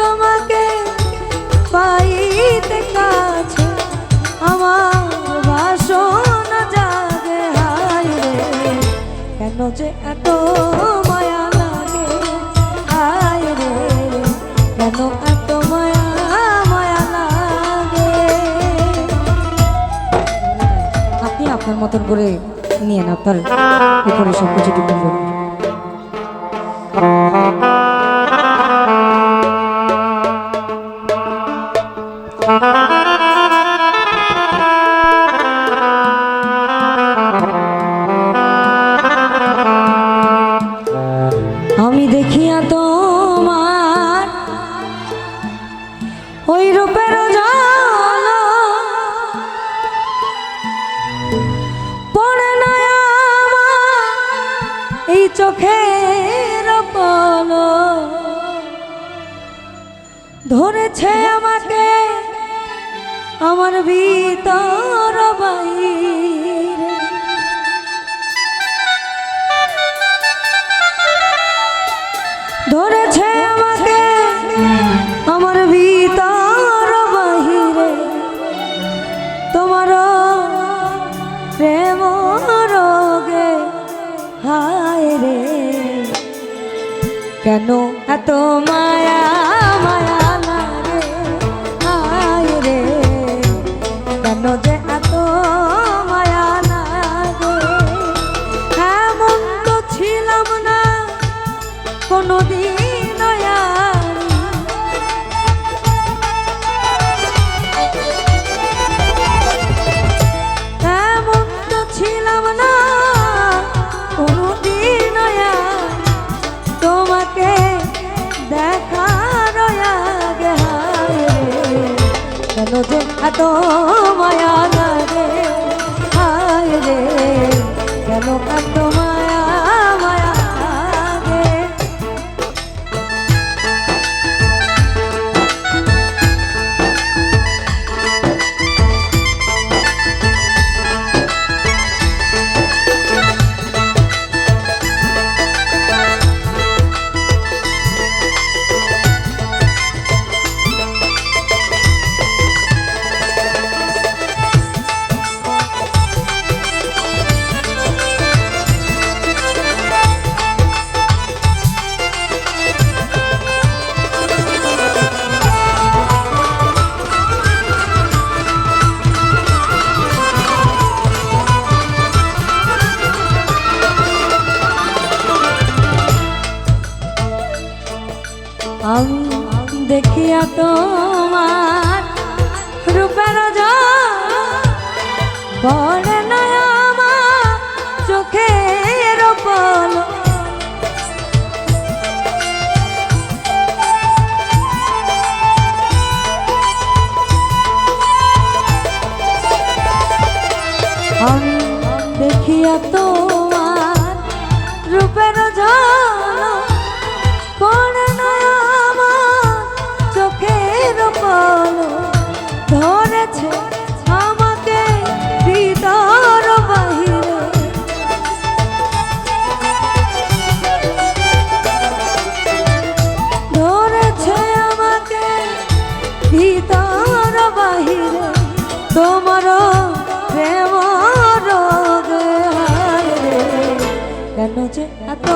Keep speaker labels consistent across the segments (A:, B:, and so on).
A: তোমাকে আমার রে। কেন যে এত মায়া রে। কেন এত মায়া আপনি আপনার মতন করে নিয়ে না আপনার উপরে সব কিছু ধরেছে আমাকে আমার ভিতর ধরেছে আমাকে আমার ভিতর বাহিরে তোমার প্রেম রোগে হায় রে। কেন এত মায়া কেন যে এত মায়া লাগে হায় রে কেন এত দেখিয়া তোমার রূপের পড়ে না চোখের পল দেখিয়া তোমার রূপের ঝলক কেন যে এত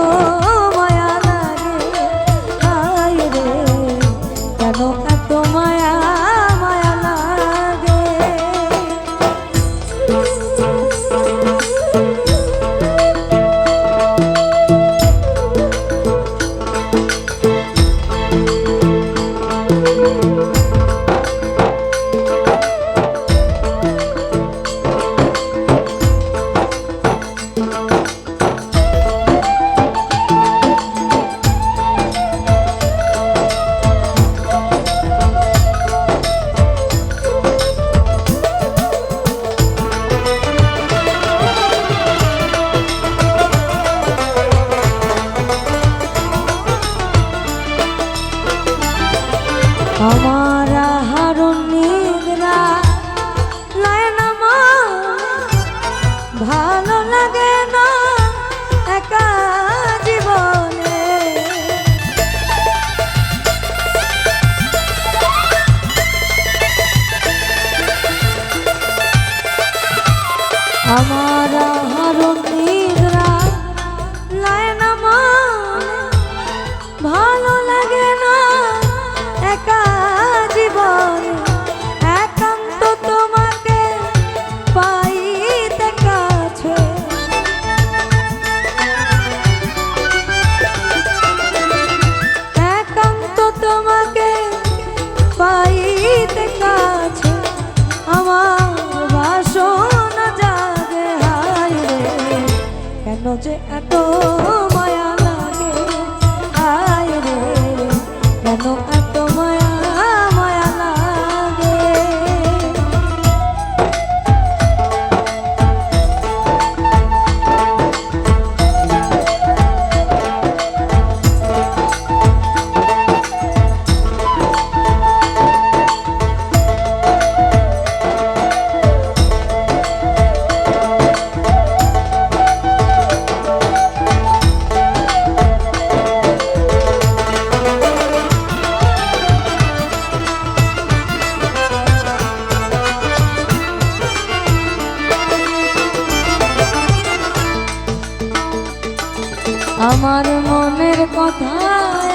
A: মনের কথা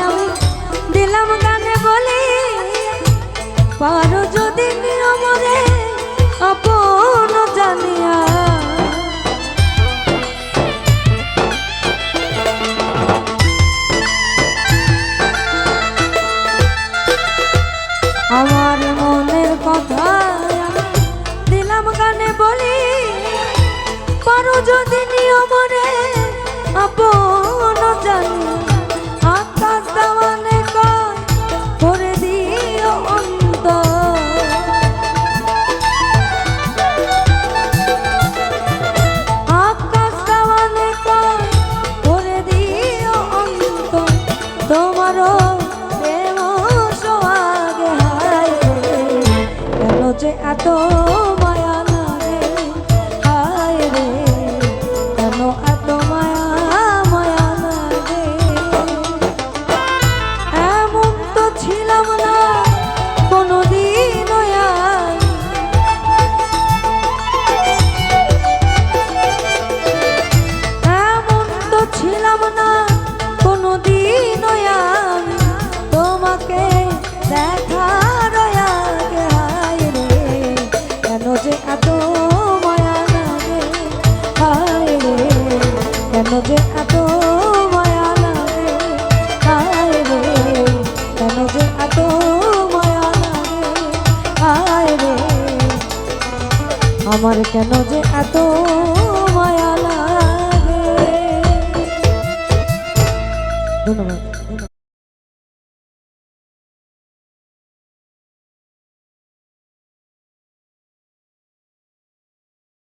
A: আমি দিলাম গানে বলি। পারো যদি নিয়মরে আপন জানিয়া। আমার মনের কথা দিলাম গানে বলি। পারো যদি নিয়মরে যে যে এত মায়া লাগে হায় রে কেন যে এত মায়া আমার কেন যে এত